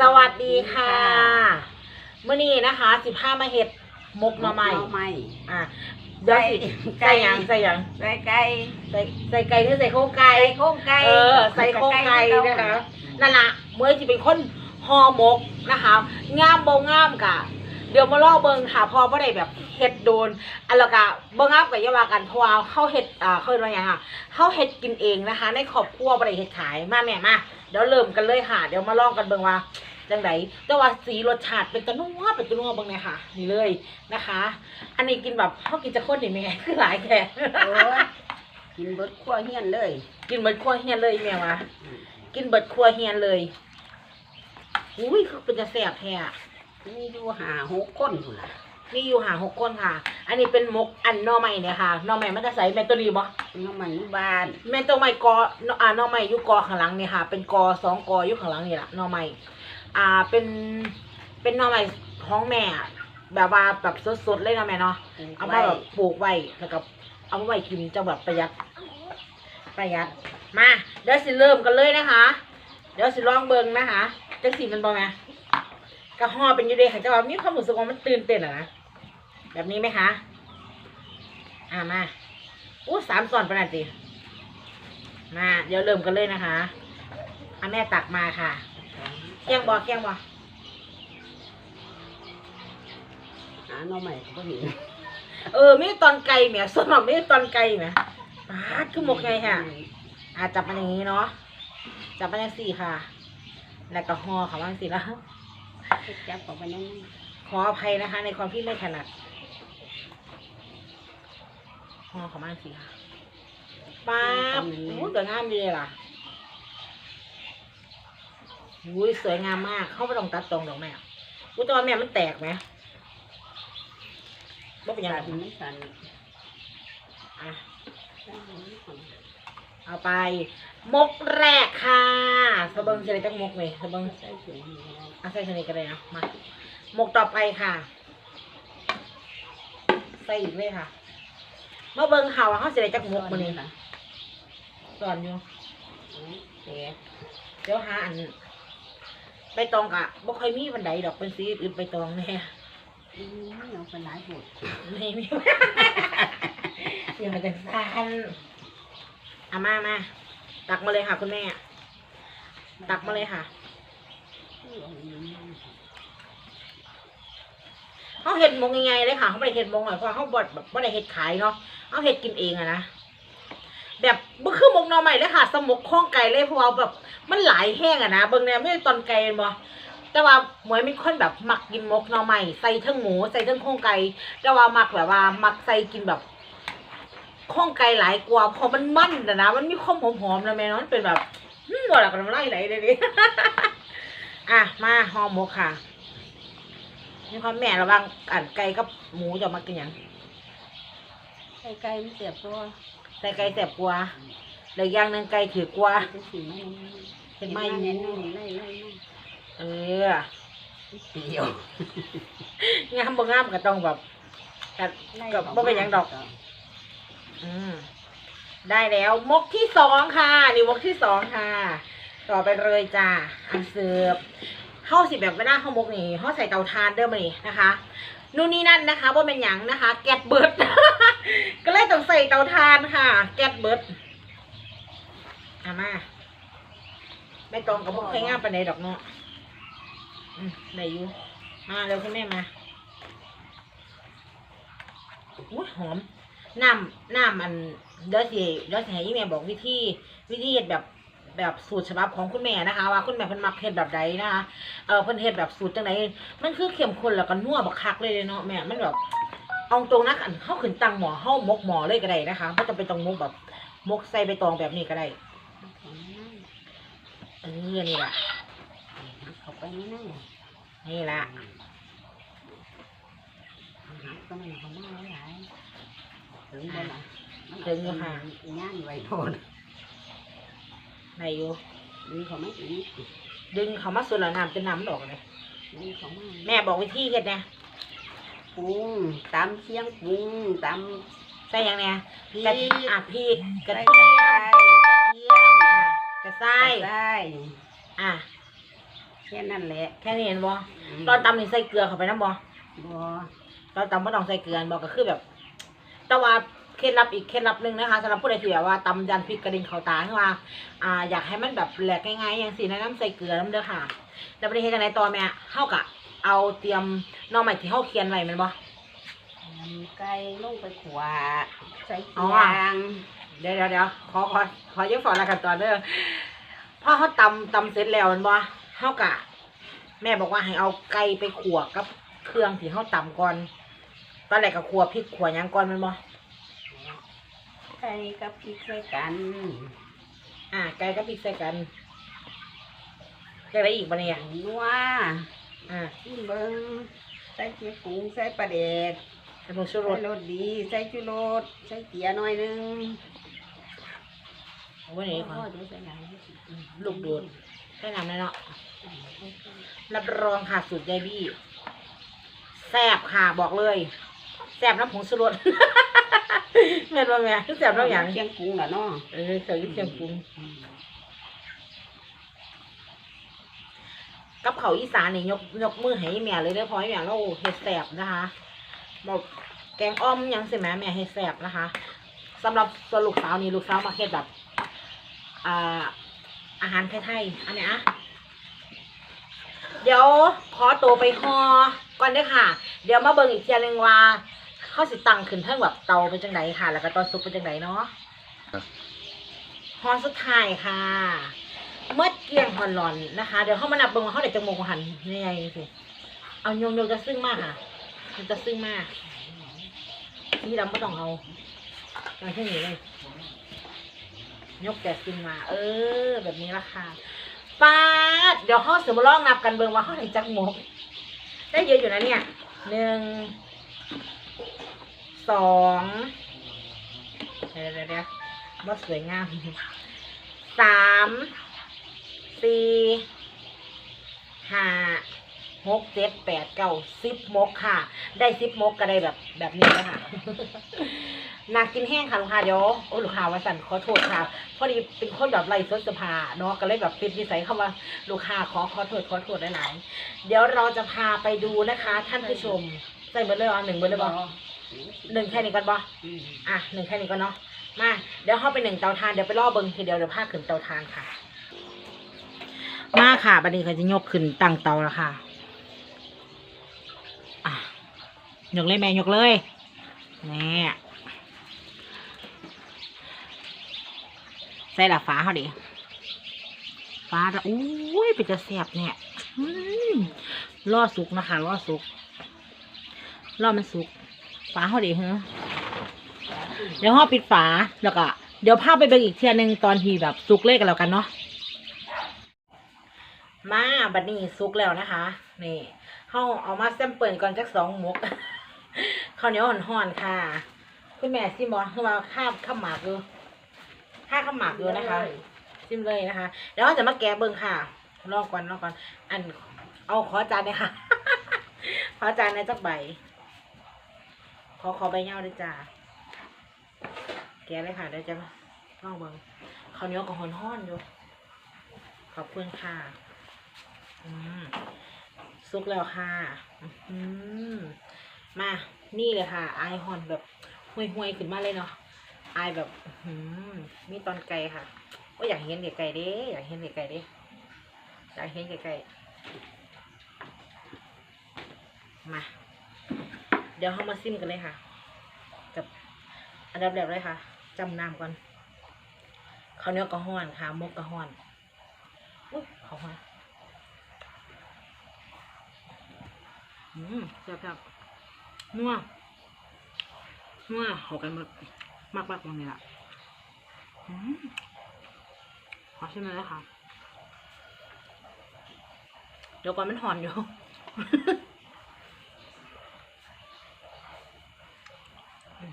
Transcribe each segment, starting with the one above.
สวัสดีค่ะเมื่อนี้นะคะสิบห้ามาเห็ดมกหน่อไม้หน่อไม้อะเดี๋ยวสิไก่ใส่หยังใส่หยังใส่ไก่ใส่ใส่ไก่หรือใส่โครงไก่ ใส่โครงไก่เออใส่โครงไก่นะคะนั่นละเมื่อที่เป็นคนห่อหมกนะคะงามบ่งามกะ เดี๋ยวมาลอกเบิ่งค่ะพอบ่ได้แบบ เฮ็ดโดนอันและกะบ่งามกับอย่าว่ากันเพราะว่าเฮาเฮ็ดอ่าเขาเรียกว่าหยังอะเฮาเฮ็ดกินเองนะคะ ในครอบครัวบ่ได้เฮ็ดขายมาแม่มาเดี๋ยวเริ่มกันเลยค่ะ เดี๋ยวมาลองกันเบิ่งว่าจังไดแต่ว่าสีรสชาติเป็นตะนัวเป็นตะนัวเบิ่งเลยค่ะ นี่เลยนะคะ อันนี้กินแบบเฮากินจะคนนี่แม่คือหลายแค่โอ้ยกินเบิดขั้วเฮียนเลย กินเบิดครัวเฮียนเลยแม่ว่ากินเบิดครัวเฮียนเลยอุ้ยคือเป็นจะแซ่บแท้อะมีอยู่หาหกคนพุ่นล่ะ นี่อยู่หาหกคนค่ะ อันนี้เป็นมกอันหนอใหม่เนี่ยค่ะหนอใหม่มันจะใส่แมนตัวนี้บ่หน่อไม้อยู่บ้านแมนตัวใหม่กออ่าหนอใหม่อยู่กอข้างหลังเนี่ยค่ะ เป็นกอสองกออยู่ข้างหลังนี่แหละหนอใหม่อ่าเป็นเป็นหนอใหม่ของแม่อะแบบว่าแบบสดๆเลยนะแม่เนาะเอามาแบบปลูกไว้แล้วก็เอามาไว้กินจะแบบประหยัด ประหยัดมาเดี๋ยวสิเริ่มกันเลยนะคะ เดี๋ยวสิลองเบิ่งนะคะจังสีมันบ่แม่กระห่อเป็นอยูเดค่ะจะว่ามีความรู้สึกว่ามันตื่นเต้นอะนะ แบบนี้ไหมคะอ่ามาอู้สามส่วนประมาณสิมา เดี๋ยวเริ่มกันเลยนะคะอาแม่ตักมาค่ะเคี่ยงบอเคี่ยงบอหาหน่อไม้ก็บ่เห็นเออมีตอนไก่แหมส่วนมากมีตอนไก่แหมปาดคือหมกไงค่ะอ่าจับมันอย่างนี้เนาะจับมันอย่างสี่ค่ะ แล้วก็ห่อเขาว่าสี่แล้วจับออกไปนั่นขออภัยนะคะ ในความที่ไม่ถนัด ห่อเขามาสี่ค่ะป๊าบอู้สวยงามดีเลยล่ะอุ้ยสวยงามมาก เข้าไปตรงตัดตรงดอกแม่อุ้ยแตอนแม่มันแตกไหมบ่เป็นยังตัไงดไม่สั่นอะเอาไป มกแรกค่ะสะเบิงเฉลยจักมกเลยสะเบิงใส่ถุงมือแล้วเอาใส่ชนิดกันเลยนะมา มกต่อไปค่ะ ใส่อีกเลยค่ะ มาเบิงเขาว่าเขาเฉลยจักมกมันนี่ล่ะสอนอยู่แตกเดี๋ยวหาอันใบตองกะบ่ค่อยมีบันไดดอกเป็นสีอื่นใบตองแน่อืมเอาไปหลายบทไม่มี อย่ามาจังซานอามามาตักมาเลยค่ะ คุณแม่ ตักมาเลยค่ะเขาเห็ดมงยังไงเลยค่ะเขาไม่ได้เห็ดมงหน่อยเพราะเขาบดแบบไม่ได้เห็ดขายเนาะ เขาเห็ดกินเองอะนะแบบบ่คือมงหนอใหม่เลยค่ะ สมกข้องไก่เลยเพราะว่าแบบมันหลายแห้งอะนะเบิ่งแนวไม่ได้ตอนไก่เป็นบ่แต่ว่าหมวยมีคนแบบหมักกินมกหนอใหม่ใส่ทั้งหมูใส่ทั้งข้องไก่แต่ว่าหมักแบบว่าหมักใส่กินแบบข้องไก่หลายกว่าเพราะมันมันนะนะมันมีความหอมๆนะแม่นาะมันเป็นแบบอืมว่าแล้วก็น้ำลายไหลเลยดิอะมาห่อหมกค่ะนี่ความแม่ระวังอันไก่กับหมูจะมากินยัง ไก่ไก่มันเสียบตัวใส่ไก่แสบกว่าแล้วอย่างหนึ่งไก่ถือกว่าเป็นสีไม่เห็นไหมเน้นไล่ไล่เออเปียวงามบ่งามก็ต้องแบบกับกับบ่เป็นหยังดอก อืมได้แล้วมกที่สองค่ะ นี่มกที่สองค่ะ ต่อไปเลยจ้าอันเสิร์ฟเข้าสิแบบไม่น่าเข้ามกนี่เข้าใส่เตาทานเด้อมานี่นะคะ นู่นนี่นั่นนะคะว่าเป็นหยังนะคะ แก๊สเบิร์ดก็เลยต้องใส่เตาทานค่ะ แก๊สเบิร์ดอามาไม่ตรงกับพวกใครงามปานใดดอกเนาะได้อยู่มาเร็วคุณแม่มาอุ้ยหอมน้ำน้ำอันเดี๋ยวสิเดี๋ยวสิให้แม่บอกวิธี วิธีแบบ แบบสูตรฉบับของคุณแม่นะคะ ว่าคุณแม่เพิ่นมักเฮ็ดแบบใดนะคะเออเพิ่นเฮ็ดแบบสูตรจังไดมันคือเข้มข้นแล้วก็นัวบักคักเลยเนาะแม่มันแบบเอาตรงนะอันเฮาขึ้นตังหม้อเฮามกหม้อเลยก็ได้นะคะบ่จำเป็นต้องมกแบบมกใส่ใบตองแบบนี้ก็ได้เออนี่ล่ะเข้าไปนั่นนั่นนี่ล่ะก็มันเขามาหลายถึงบ่ล่ะย่านไว้โทษ ได้อยู่ดึงเขาไม่ถึงดึงเขามาส่วนละน้ำจนน้ำมันออกเลยดึงเขามาแม่บอกวิธีเฮ็ดนะปรุงตามเชียงปรุงตามใส่หยังแหน่พริกระกอะพริกกระใส่เทีกระยมไทยกระเทียมอะกระไส้ใส่อะแค่นั้นแหละแค่นี้เห็นบ่ตอนตำนี่ใส่เกลือเข้าไปน้ำบ่บ่ตอนตำบ่ต้องใส่เกลือบ่ก็คือแบบ แต่ว่า เคล็ดลับอีกเคล็ดลับหนึงนะคะสำหรับผู้ใดที่แบบว่าตำยันพริกกระดิ่งเข้าตาคือว่าอ่า อยากให้มันแบบแหลกง่ายๆอย่างสีแนะนํใส่เกลือน้ำเด้อค่ะ แล้วประเด็นเฮ็ดจังไดต่อแม่เฮากะเอาเตรียมหน่อไม้ที่เฮาเคียนไว้แม่นบ่นำไก่ลงไปขวาใส่อ๋เกีอยงเดี๋ยวเดี๋ยวเดี๋ยวขอขอขอเยอะฝอละกันตอนเด้อพอเขาตำตำเสร็จแล้วแมันบ่เฮากะแม่บอกว่าให้เอาไก่ไปขัวกับเครื่องที่เฮาตำก่อนตอนแรกก็ขัวพริกขัวหยังก่อนแมันบ่ ไก่กับพริกใส่กัน อ่าไก่กับพริกใส่กันจะอะไรอีกบ่เนี่ยนัวอ่าที่เบิ่งใส่เกี๊ยวกุ้งใส่ปลาเด็กขนมชูรใส่สรสดี ใส่จุรสใส่เกี๊ยหน่อยหนึงวันนี้ขอโอ้ยเดี๋ยวใส่หลายลูกโดดใส่น้ำเลยเนาะรับรองค่ะสูตรยายบี้แซ่บค่ะบอกเลยแซ่บน้ำผงชูรส แม่นว่าแม่คือแซ่บแล้วอย่างเกี๊ยงกุ้งล่ะเนาะเออเคยกินเชียงปรุงกับเขาวอีสานนี่ยกยกมือให้แม่เลยเด้อเพราะให้แม่เราเฮ็ดแซ่บนะคะบอกแกงอ้อมยังสิแม่แม่เฮ็ดแซ่บนะคะสำหรับส่วนลูกสาวนี่ลูกสาวมาเฮ็ดแบบอ่าอาหารไทยๆอันเนี้ยอะเดี๋ยวขอตัวไปฮอก่อนเด้อค่ะ เดี๋ยวมาเบิ่งอีกเทียหนึงว่า เขาสิตั้งขึ้นเทิงแบบเตาเป็นจังไดค่ะ แล้วก็ตอนซุปเป็นจังไดเนาะฮอนสุดท้ายค่ะเมื่อเกลี้ยงฮอนหลอนนะคะ เดี๋ยวเขามานับเบิ่งว่าเขาได้จังโมงหันนี่ไงสิเอาโยงโยงจะซึ้งมากค่ะมันจะซึ้งมากนี่ดำไม่ต้องเอาอย่างที่นี้เลยยกแต่ซึ้งมา เออ แบบนี้ละค่ะป้าดเดี๋ยวเขาสมมติลองนับกันเบิ่งว่าเขาได้จังโมงได้เยอะอยู่นะเนี่ยหนึ่ง สองเดี๋ยวเดี๋ยวเดี๋ยวว่าสวยงามสามสี่ห้าหกเจ็ดแปดเก้าสิบมกค่ะ ได้สิบมกก็ได้แบบแบบนี้แล้วค่ะนากินแห้งค่ะลูกค้าเดี๋ยวโอ้ลูกค้าว่าสั่นขอโทษค่ะ พอดีเป็นคนแบบไร้สดสภาเนาะก็เลยแบบเป็นนิสัยเข้ามาลูกค้าขอขอโทษขอโทษหลายๆเดี๋ยวเราจะพาไปดูนะคะ ท่านผู้ชมใส่เบอร์เลยอะหนึ่งเบอร์เลยบอก หนึ่งแค่นี้ก่อนบออะหนึ่งแค่นี้ก็เนาะ มา เดี๋ยวเข้าไปหนึ่งเตาทานเดี๋ยวไปล่อเบิ้งทีเดียวเดี๋ยวพาขึ้นเตาทานค่ะ มาค่ะบัดนี้ก็จะยกขึ้นตั้งเตาแล้วค่ะอะยกเลยแม่ยกเลยนี่ใส่ละฟ้าเขาดิฟ้าจะอุ้ยเป็นจะแสบเนี่ยล่อสุกนะคะล่อสุกล่อมันสุก ฟ้าเขาดิเหรอเดี๋ยวห่อปิดฝาแล้วก็เดี๋ยวพาไปเบิ่งอีกเทียหนึงตอนที่แบบสุกเลยกันแล้วกันเนาะมาบัดนี้สุกแล้วนะคะ นี่เฮาเอามาแซมเปิลก่อนจักสองหมกข้าวเหนียวห่อนๆค่ะ คุณแม่ซิมบอคือว่าข้ามข้ามหมากอยู่ข้าข้ามหมากอยู่นะคะซิมเลยนะคะเดี๋ยวจะมาแกะเบิ่งค่ะลองก่อนลองก่อน อันเอาขอจานเลยค่ะขอจานในจักใบ ขอขอใบเงาด้วยจ้าแกเลยค่ะเดี๋ยวจะลองเบิ่งข้าวเหนียวกับหอนห้อนอยู่ ขอบคุณค่ะ อืมสุกแล้วค่ะอืมมา นี่เลยค่ะ ไอหอนแบบห่วยๆขึ้นมาเลยเนาะ ไอแบบ อืมมีตอนไก่ค่ะว่าอยากเห็นไก่ๆเด้อยากเห็นไก่ๆเด้อยากเห็นไก่ๆมา เดี๋ยวเรามาซิมกันเลยค่ะ กับอันดับแรกเลยค่ะจำน้ำก่อนข้าวเหนียวกระห้อนค่ะมกกระห้อนอุ้ยข้าวห้อนอืมแซ่บๆนัวนัวเข้ากันหมดมากตรงนี้ละอืมขอชิมเลยนะคะเดี๋ยวก่อนมันหอนอยู่ อืม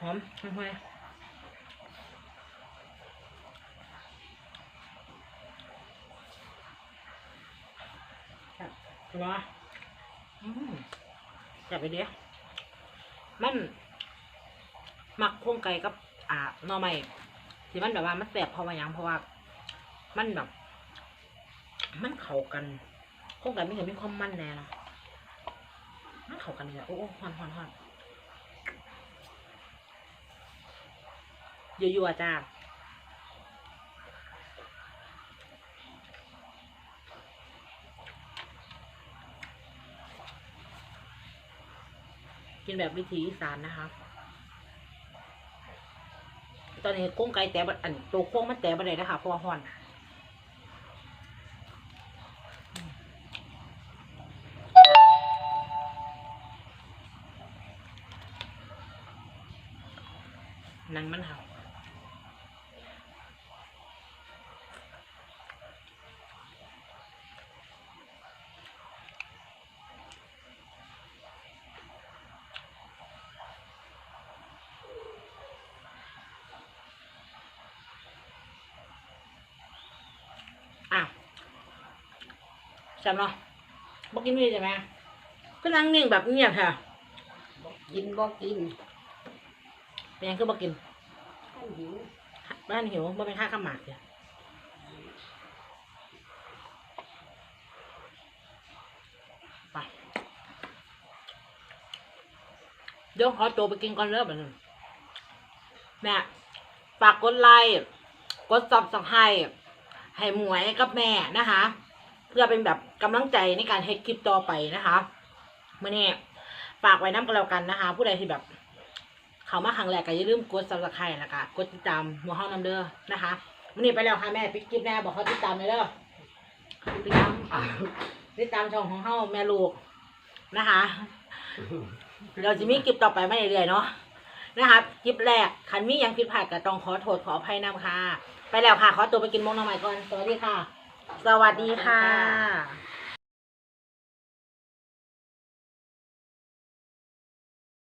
หอม ห่วยๆครับถูกไหมอืมจับไปเดียวมันหมักพวงไก่กับ อ่าหน่อไม้ที่มันแบบว่ามันแสบเพราะว่ายังเพราะว่า มันแบบ มันเข้ากันคงกันไม่เห็นมีความมันแน่นะมันเข้ากันเลยโอ้โอ้ฮอนฮอนฮอน ยั่วๆจ้ากินแบบวิถีอีสานนะคะ ตอนนี้กุ้งไก่แต่บอันตัวโค้งมันแต่บะไดนะคะเพราะว่าห่อนนั่นมันค่ะอะ จำเนาะบอกกินนี่ใช่ไหมก็นั่งนิ่งแบบเงียบค่ะกินบ่กินเป็นยังคือบอกกิน ท่านหิวบ้านหิวบ่เป็นค่าข้าวหมากเลยไปเดี๋ยวขอตัวไปกินก่อนเริ่มอันนึงแม่ฝากกดไลค์ กดซับสไครต์ให้หมวยกับแม่นะคะ เพื่อเป็นแบบกำลังใจในการเฮ็ดคลิปต่อไปนะคะมื่อนี้ฝากไว้น้ำกันแล้วกันนะคะ ผู้ใดที่แบบ เขามาครั้งแรกก็อย่าลืมกดซับสไครต์แล้วก็กดติดตามมัวห้องน้ำเด้อนะคะวันนี้ไปแล้วค่ะแม่ปิดคลิปแม่บอกเขาติดตามเลยเด้อติดตามติดตามช่องของเฮาแม่ลูกนะคะ เราจะมีคลิปต่อไปไม่เรื่อยๆเนาะนะคะคลิปแรกคันมียังผิดพลาดก็ต้องขอโทษขออภัยนำค่ะ ไปแล้วค่ะ ขอตัวไปกินมงน้องใหม่ก่อน สวัสดีค่ะ สวัสดีค่ะ